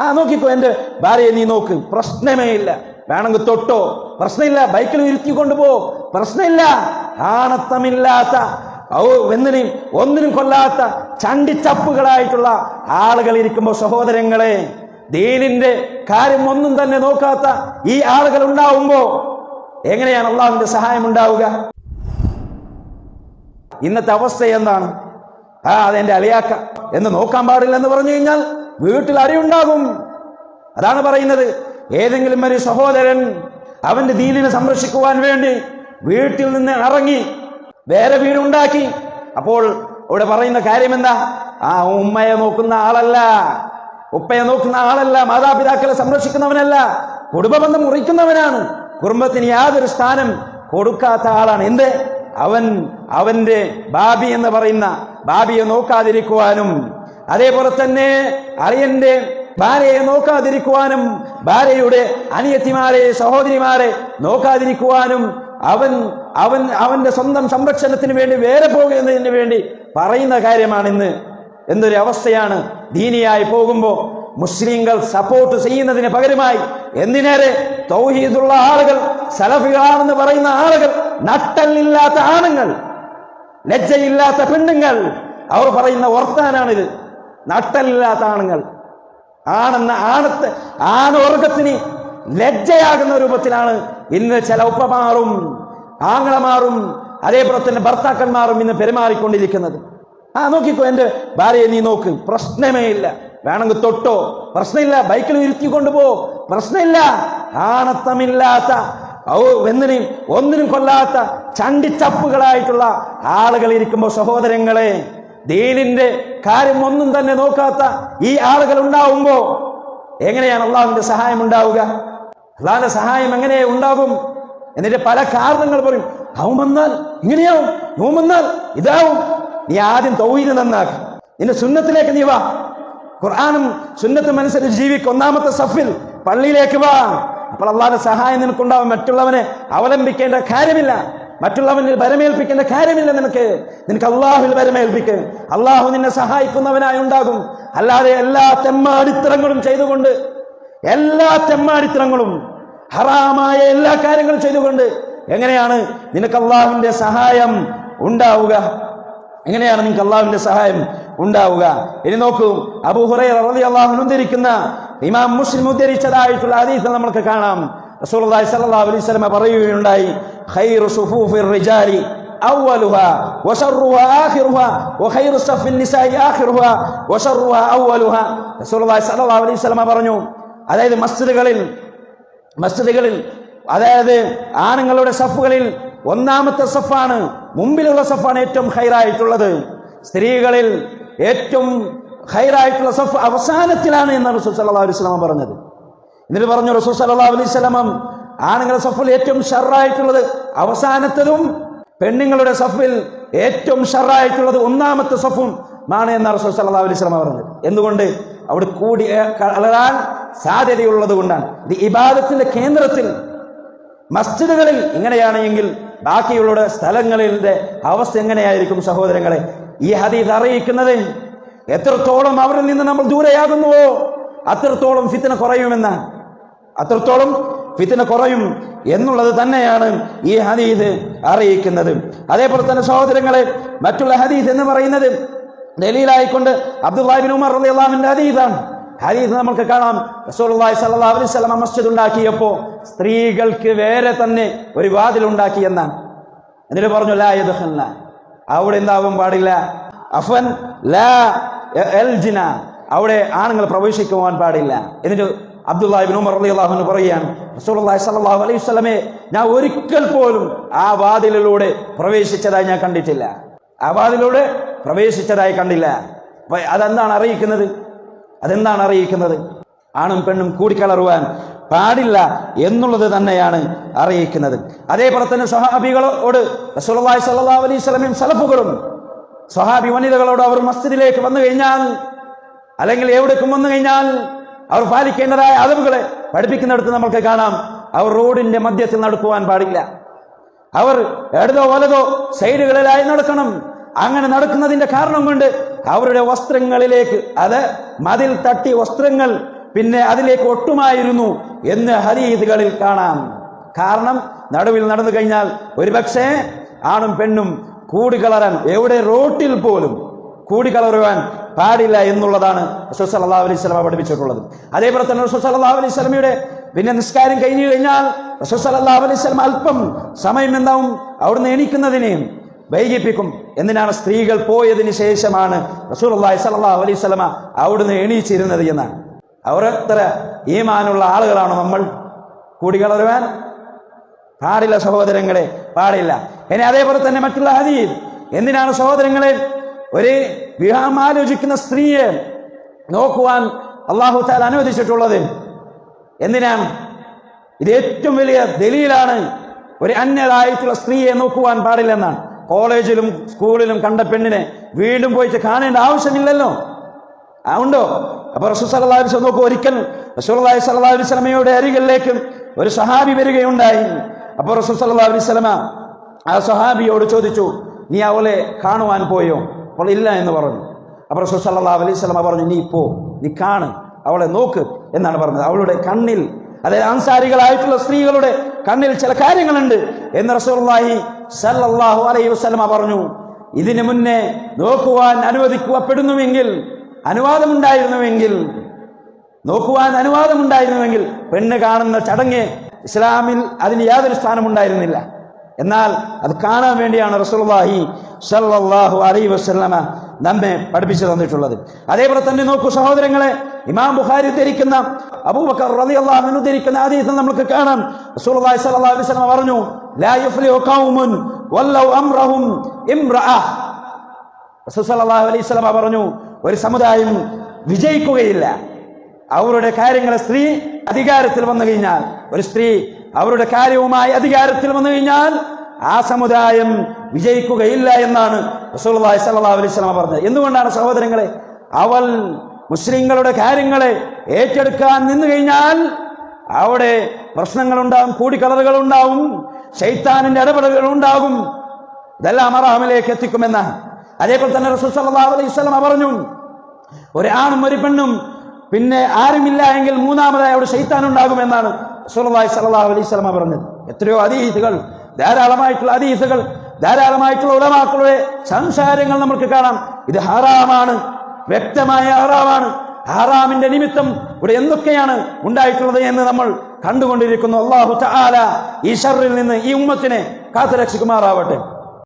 ആ നോക്കിക്കോ എന്റെ ഭാര്യയെ നീ നോക്ക്. പ്രശ്നമേ ഇല്ല. വേണമെങ്കിൽ തൊട്ടോ. പ്രശ്നമില്ല. ബൈക്കിൽ ഇരുത്തി കൊണ്ടുപോ. പ്രശ്നമില്ല. ആണത്തമില്ലാത്ത ഒന്നിനും ഒന്നിനും കൊല്ലാത്ത ചണ്ടിച്ചപ്പുകളായിട്ടുള്ള ആളുകൾ ഇരിക്കുമ്പോൾ സഹോദരങ്ങളെ ദീനിന്റെ കാര്യം ഒന്നും തന്നെ നോക്കാത്ത ഈ ആളുകൾ ഉണ്ടാവുമ്പോ എങ്ങനെയാണ് അള്ളാഹുവിന്റെ സഹായം ഉണ്ടാവുക? ഇന്നത്തെ അവസ്ഥ എന്താണ്? ആ അതെന്റെ അളിയാക്ക എന്ന് നോക്കാൻ പാടില്ല എന്ന് പറഞ്ഞു കഴിഞ്ഞാൽ വീട്ടിൽ അടിയുണ്ടാകും അതാണ് പറയുന്നത്. ഏതെങ്കിലും ഒരു സഹോദരൻ അവന്റെ ദീനിനെ സംരക്ഷിക്കുവാൻ വേണ്ടി വീട്ടിൽ നിന്ന് ഇറങ്ങി വേറെ വീടുണ്ടാക്കി. അപ്പോൾ ഇവിടെ പറയുന്ന കാര്യം എന്താ ആ ഉമ്മയെ നോക്കുന്ന ആളല്ല. ഉപ്പയെ നോക്കുന്ന ആളല്ല. മാതാപിതാക്കളെ സംരക്ഷിക്കുന്നവനല്ല. കുടുംബബന്ധം മുറിക്കുന്നവനാണ്. കുടുംബത്തിന് യാതൊരു സ്ഥാനം കൊടുക്കാത്ത ആളാണ്. എന്ത്? അവൻ അവന്റെ ബാബി എന്ന് പറയുന്ന ബാബിയെ നോക്കാതിരിക്കുവാനും അതേപോലെ തന്നെ അറിയന്റെ ഭാര്യയെ നോക്കാതിരിക്കുവാനും ഭാര്യയുടെ അനിയത്തിമാരെ സഹോദരിമാരെ നോക്കാതിരിക്കുവാനും അവൻ അവൻ അവന്റെ സ്വന്തം സംരക്ഷണത്തിന് വേണ്ടി വേറെ പോകുന്നതിന് വേണ്ടി പറയുന്ന കാര്യമാണ് ഇന്ന് എന്തൊരു അവസ്ഥയാണ്. ദീനിയായി പോകുമ്പോൾ മുസ്ലിങ്ങൾ സപ്പോർട്ട് ചെയ്യുന്നതിന് പകരമായി എന്തിനേറെ തൗഹീദുള്ള ആളുകൾ സലഫികളാണെന്ന് പറയുന്ന ആളുകൾ നട്ടല്ലില്ലാത്ത ആണുങ്ങൾ ലജ്ജയില്ലാത്ത പെണ്ണുങ്ങൾ. അവർ പറയുന്ന വർത്താനാണിത്. നട്ടലില്ലാത്ത ആണുങ്ങൾ. ആണെന്ന ആണത്ത് ആണവർഗത്തിന് ലജ്ജയാകുന്ന രൂപത്തിലാണ് ഇന്ന് ചില ഉപ്പമാറും ആങ്ങളമാറും അതേപോലെ തന്നെ ഭർത്താക്കന്മാരും ഇന്ന് പെരുമാറിക്കൊണ്ടിരിക്കുന്നത്. ആ നോക്കിക്കോ എന്റെ ഭാര്യയെ നീ നോക്ക്. പ്രശ്നമേ ഇല്ല. വേണമെങ്കിൽ തൊട്ടോ. പ്രശ്നമില്ല. ബൈക്കിൽ ഇരുത്തി കൊണ്ടുപോ. പ്രശ്നമില്ല. ആണത്തമില്ലാത്ത ഒന്നിനും ഒന്നിനും കൊല്ലാത്ത ചണ്ടിച്ചപ്പുകളായിട്ടുള്ള ആളുകൾ ഇരിക്കുമ്പോൾ സഹോദരങ്ങളെ ദീനിന്റെ കാര്യം ഒന്നും തന്നെ നോക്കാത്ത ഈ ആളുകൾ ഉണ്ടാവുമ്പോ എങ്ങനെയാണ് അള്ളാഹുവിന്റെ സഹായം ഉണ്ടാവുക? അള്ളാഹിന്റെ സഹായം എങ്ങനെ ഉണ്ടാകും? എന്നിട്ട് പല കാരണങ്ങൾ പറയും. അവൻ വന്നാൽ ഇങ്ങനെയാവും ഇവൻ വന്നാൽ ഇതാവും. നീ ആദ്യം തൗഹീദ് നന്നാക്ക്. നിന്റെ സുന്നത്തിലേക്ക് നീ വാ. ഖുർആാനും സുന്നത്തും അനുസരിച്ച് ജീവിക്ക്. ഒന്നാമത്തെ സഫിൽ പള്ളിയിലേക്ക് വാ. അപ്പോൾ അള്ളാഹിന്റെ സഹായം നിനക്കുണ്ടാവും. മറ്റുള്ളവനെ അവലംബിക്കേണ്ട കാര്യമില്ല. മറ്റുള്ളവനിൽ വരമേൽപ്പിക്കേണ്ട കാര്യമില്ല നിനക്ക്. നിനക്ക് അള്ളാഹുവിൽ വരമേൽപ്പിക്ക്. അള്ളാഹു നിന്നെ സഹായിക്കുന്നവനായി ഉണ്ടാകും. അല്ലാതെ എല്ലാ തെമ്മാടിത്തരങ്ങളും ചെയ്തുകൊണ്ട് എല്ലാ തെമ്മാടിത്തരങ്ങളും ഹറാമായ എല്ലാ കാര്യങ്ങളും ചെയ്തുകൊണ്ട് എങ്ങനെയാണ് നിനക്ക് അള്ളാഹുവിന്റെ സഹായം ഉണ്ടാവുക? എങ്ങനെയാണ് നിനക്ക് അള്ളാഹുവിന്റെ സഹായം ഉണ്ടാവുക? ഇനി നോക്കൂ അബു ഹുറൈ റളിയല്ലാഹു അൻഹു ഉദ്ധരിക്കുന്ന ഇമാം മുസ്ലിം ഉദ്ധരിച്ചതായിട്ടുള്ള ഹദീസ് നമ്മൾക്ക് കാണാം. അലൈഹി വസല്ലം പറയുകയുണ്ടായി ഖൈറു റിജാലി വഖൈറു റസൂലുള്ളാഹി അലൈഹി വസല്ലം പറഞ്ഞു അതായത് മസ്ജിദുകളിൽ മസ്ജിദുകളിൽ അതായത് ആണുങ്ങളുടെ സഫുകളിൽ ഒന്നാമത്തെ സഫാണ് മുമ്പിലുള്ള സഫാണ് ഏറ്റവും ഹൈറായിട്ടുള്ളത് സ്ത്രീകളിൽ ഏറ്റവും ഹൈറായിട്ടുള്ള സഫ് അവസാനത്തിലാണ് എന്ന് റസൂൽ സല്ലാ അലൈഹി സ്വലാം പറഞ്ഞത്. എന്നിട്ട് പറഞ്ഞു റസൂൽ സല്ലല്ലാഹു അലൈഹി വസല്ലം ആണുങ്ങളുടെ സഫിൽ ഏറ്റവും ഷറായിട്ടുള്ളത് അവസാനത്തതും പെണ്ണുങ്ങളുടെ സഫിൽ ഏറ്റവും ഷറായിട്ടുള്ളത് ഒന്നാമത്തെ സഫും ആണ് എന്ന് റസൂൽ സല്ലല്ലാഹു അലൈഹി വസല്ലം പറഞ്ഞത്. എന്തുകൊണ്ട്? അവിടെ കൂടി കളരാൻ സാധ്യതയുള്ളത് കൊണ്ടാണ്. ഇത് ഇബാദത്തിന്റെ കേന്ദ്രത്തിൽ മസ്ജിദുകളിൽ ഇങ്ങനെയാണെങ്കിൽ ബാക്കിയുള്ള സ്ഥലങ്ങളിലെ അവസ്ഥ എങ്ങനെയായിരിക്കും സഹോദരങ്ങളെ? ഈ ഹദീസ് അറിയിക്കുന്നത് എത്രത്തോളം അവരിൽ നിന്ന് നമ്മൾ ദൂരെയാകുന്നുവോ അത്രത്തോളം ഫിത്തിന കുറയുമെന്ന് അത്രത്തോളം ഫിത്തിന കുറയും എന്നുള്ളത് തന്നെയാണ് ഈ ഹദീസ് അറിയിക്കുന്നത്. അതേപോലെ തന്നെ സഹോദരങ്ങളെ മറ്റുള്ള ഹദീസ് എന്ന് പറയുന്നത് ഡൽഹിയിലായിക്കൊണ്ട് അബ്ദുല്ലാഹിബിൻ ഉമർ റളിയല്ലാഹുവിന്റെ ഹദീസാണ് ഹദീസ് നമുക്ക് കാണാം. റസൂലുള്ളാഹി സ്വല്ലല്ലാഹു അലൈഹി വസല്ലം മസ്ജിദ് ഉണ്ടാക്കിയപ്പോൾ സ്ത്രീകൾക്ക് വേറെ തന്നെ ഒരു വാതിൽ ഉണ്ടാക്കി എന്നാണ്. എന്നിട്ട് പറഞ്ഞു ലാ അവിടെ എന്താവാൻ പാടില്ല? അഫൻ ലാ എൽജിന അവിടെ ആണുങ്ങൾ പ്രവേശിക്കുവാൻ പാടില്ല. എന്നിട്ട് അബ്ദുല്ലാഹിബിൻ ഉമർ റളിയല്ലാഹു അൻഹു പറയുകയാണ് റസൂലുള്ളാഹി സ്വല്ലല്ലാഹു അലൈഹി വസല്ലമയെ ഞാൻ ഒരിക്കൽ പോലും ആ വാതിലിലൂടെ പ്രവേശിച്ചതായി ഞാൻ കണ്ടിട്ടില്ല. ആ വാതിലൂടെ പ്രവേശിച്ചതായി കണ്ടില്ല. അപ്പൊ അതെന്താണ് അറിയിക്കുന്നത്? അതെന്താണ് അറിയിക്കുന്നത്? ആണും പെണ്ണും കൂടിക്കലറുവാൻ പാടില്ല എന്നുള്ളത് തന്നെയാണ് അറിയിക്കുന്നത്. അതേപോലെ തന്നെ സ്വഹാബികളോട് റസൂലുള്ളാഹി സ്വല്ലല്ലാഹു അലൈഹി സ്വലമയും സലഫുകളും സഹാബി വനിതകളോട് അവർ മസ്ജിദിലേക്ക് വന്നു കഴിഞ്ഞാൽ അല്ലെങ്കിൽ എവിടേക്കും വന്നു കഴിഞ്ഞാൽ അവർ പാലിക്കേണ്ടതായ അളവുകളെ പഠിപ്പിക്കുന്നിടത്ത് നമുക്ക് കാണാം. അവർ റോഡിന്റെ മധ്യത്തിൽ നടക്കുവാൻ പാടില്ല. അവർ ഇടതോ വലതോ സൈഡുകളിലായി നടക്കണം. അങ്ങനെ നടക്കുന്നതിന്റെ കാരണം കൊണ്ട് അവരുടെ വസ്ത്രങ്ങളിലേക്ക് അത് മതിൽ തട്ടി വസ്ത്രങ്ങൾ പിന്നെ അതിലേക്ക് ഒട്ടുമായിരുന്നു എന്ന് ഹരീതുകളിൽ കാണാം. കാരണം നടുവിൽ നടന്നു കഴിഞ്ഞാൽ ഒരുപക്ഷെ ആണും പെണ്ണും കൂടിക്കളറാൻ എവിടെ റോട്ടിൽ പോലും കൂടിക്കളറുവാൻ പാടില്ല എന്നുള്ളതാണ് റസൂൽ സല്ലല്ലാഹു അലൈഹി വസല്ലമ പഠിപ്പിച്ചിട്ടുള്ളത്. അതേപോലെ തന്നെ റസൂൽ സല്ലല്ലാഹു അലൈഹി വസല്ലമയുടെ പിന്നെ നിസ്കാരം കഴിഞ്ഞു കഴിഞ്ഞാൽ റസൂൽ സല്ലല്ലാഹു അലൈഹി വസല്ലം അല്പം സമയം എന്താവും? അവിടുന്ന് എണീക്കുന്നതിനെയും വൈകിപ്പിക്കും. എന്തിനാണ്? സ്ത്രീകൾ പോയതിന് ശേഷമാണ് റസൂൽ അള്ളാഹി സല്ലല്ലാഹു അലൈഹി വസല്ലമ അവിടുന്ന് എണീച്ചിരുന്നത് എന്നാണ്. അവർ എത്ര ഈമാനുള്ള ആളുകളാണ് നമ്മൾ. കൂടികളരുവാൻ പാടില്ല സഹോദരങ്ങളെ പാടില്ല. ഇനി അതേപോലെ തന്നെ മറ്റുള്ള ഹദീസ്. എന്തിനാണ് സഹോദരങ്ങളെ ഒരു വിവാഹം ആലോചിക്കുന്ന സ്ത്രീയെ നോക്കുവാൻ അള്ളാഹു താൽ അനുവദിച്ചിട്ടുള്ളത് എന്തിനാണ്? ഇത് ഏറ്റവും വലിയ ദലീലാണ് ഒരു അന്യരായിട്ടുള്ള സ്ത്രീയെ നോക്കുവാൻ പാടില്ലെന്നാണ്. കോളേജിലും സ്കൂളിലും കണ്ട പെണ്ണിനെ വീണ്ടും പോയിട്ട് കാണേണ്ട ആവശ്യമില്ലല്ലോ. ആ ഉണ്ടോ? അപ്പൊ റസൂൽ സല്ലല്ലാഹു അലൈഹി വസല്ലം നോക്കൂ ഒരിക്കൽ റസൂൽ സ്വല്ലല്ലാഹു അലൈഹി വസല്ലമയുടെ അരികിലേക്ക് ഒരു സഹാബി വരികയുണ്ടായി. അപ്പൊ റസൂൽ സല്ലാ അലൈഹി വസല്ലമ ആ സഹാബിയോട് ചോദിച്ചു നീ അവളെ കാണുവാൻ പോയോ? അപ്പോൾ ഇല്ല എന്ന് പറഞ്ഞു. അപ്പോൾ റസൂൽ സല്ലല്ലാഹു അലൈഹി വസല്ലമ പറഞ്ഞു നീ പോ നീ കാണ് അവളെ നോക്ക് എന്നാണ് പറഞ്ഞത്. അവളുടെ കണ്ണിൽ അതായത് ആൻസാരികളായിട്ടുള്ള സ്ത്രീകളുടെ കണ്ണിൽ ചില കാര്യങ്ങളുണ്ട് എന്ന് റസൂലുള്ളാഹി സല്ലാഹു അലൈഹി വസ്ലമ പറഞ്ഞു. ഇതിനു മുന്നേ നോക്കുവാൻ അനുവദിക്കപ്പെടുന്നുവെങ്കിൽ അനുവാദമുണ്ടായിരുന്നുവെങ്കിൽ നോക്കുവാൻ അനുവാദമുണ്ടായിരുന്നുവെങ്കിൽ പെണ്ണ് കാണുന്ന ചടങ്ങ് ഇസ്ലാമിൽ അതിന് യാതൊരു സ്ഥാനമുണ്ടായിരുന്നില്ല. എന്നാൽ അത് കാണാൻ വേണ്ടിയാണ് റസൂലുള്ളാഹി സല്ലല്ലാഹു അലൈ വസല്ലമ നമ്മെ പഠിപ്പിച്ചു തന്നിട്ടുള്ളത്. അതേപോലെ തന്നെ നോക്കൂ സഹോദരങ്ങളെ ഇമാം ബുഖാരി ഉദ്ധരിക്കുന്ന അബൂബക്കർ റളിയല്ലാഹു അൻഹു ഉദ്ധരിക്കുന്ന ഹദീസിൽ നമുക്ക് കാണാം. റസൂലുള്ളാഹി സ്വല്ലല്ലാഹു അലൈഹി വസല്ലമ പറഞ്ഞു പറഞ്ഞു ഒരു സമുദായം വിജയിക്കുകയില്ല. അവരുടെ കാര്യങ്ങളെ സ്ത്രീ അധികാരത്തിൽ വന്നു കഴിഞ്ഞാൽ ഒരു സ്ത്രീ അവരുടെ കാര്യവുമായി അധികാരത്തിൽ വന്നു കഴിഞ്ഞാൽ ആ സമുദായം വിജയിക്കുകയില്ല എന്നാണ് സ്വല്ലല്ലാഹു അലൈഹി വസല്ലം പറഞ്ഞത്. എന്തുകൊണ്ടാണ് സഹോദരങ്ങളെ? അവൾ മുസ്ലിങ്ങളുടെ കാര്യങ്ങളെ ഏറ്റെടുക്കാൻ നിന്നു കഴിഞ്ഞാൽ അവിടെ പ്രശ്നങ്ങളുണ്ടാവും കൂടിക്കളറുകൾ ഉണ്ടാവും ശൈത്താനിന്റെ ഇടപെടലുകൾ ഉണ്ടാകും ഇതെല്ലാം അറാമിലേക്ക് എത്തിക്കുമെന്നാണ്. അതേപോലെ തന്നെ റസൂൽ സല്ലല്ലാഹു അലൈഹി വസല്ലം പറഞ്ഞു ഒരു ആണും ഒരു പെണ്ണും പിന്നെ ആരുമില്ല എങ്കിൽ മൂന്നാമതായി അവിടെ ശൈത്താൻ ഉണ്ടാകുമെന്നാണ് റസൂലുള്ളാഹി സ്വല്ലല്ലാഹു അലൈഹി സ്വലമ പറഞ്ഞത്. എത്രയോ അതീസുകൾ ധാരാളമായിട്ടുള്ള അതീസുകൾ ധാരാളമായിട്ടുള്ള ഉലമാക്കളുടെ സംസാരങ്ങൾ നമുക്ക് കാണാം. ഇത് ഹറാമാണ് വ്യക്തമായ ഹറാമാണ്. ഹറാമിന്റെ നിമിത്തം ഇവിടെ എന്തൊക്കെയാണ് ഉണ്ടായിട്ടുള്ളത് എന്ന് നമ്മൾ കണ്ടുകൊണ്ടിരിക്കുന്നു. അള്ളാഹു ഈ ഷറിൽ നിന്ന് ഈ ഉമ്മത്തിനെ കാത്തുരക്ഷിക്കുമാറാവട്ടെ.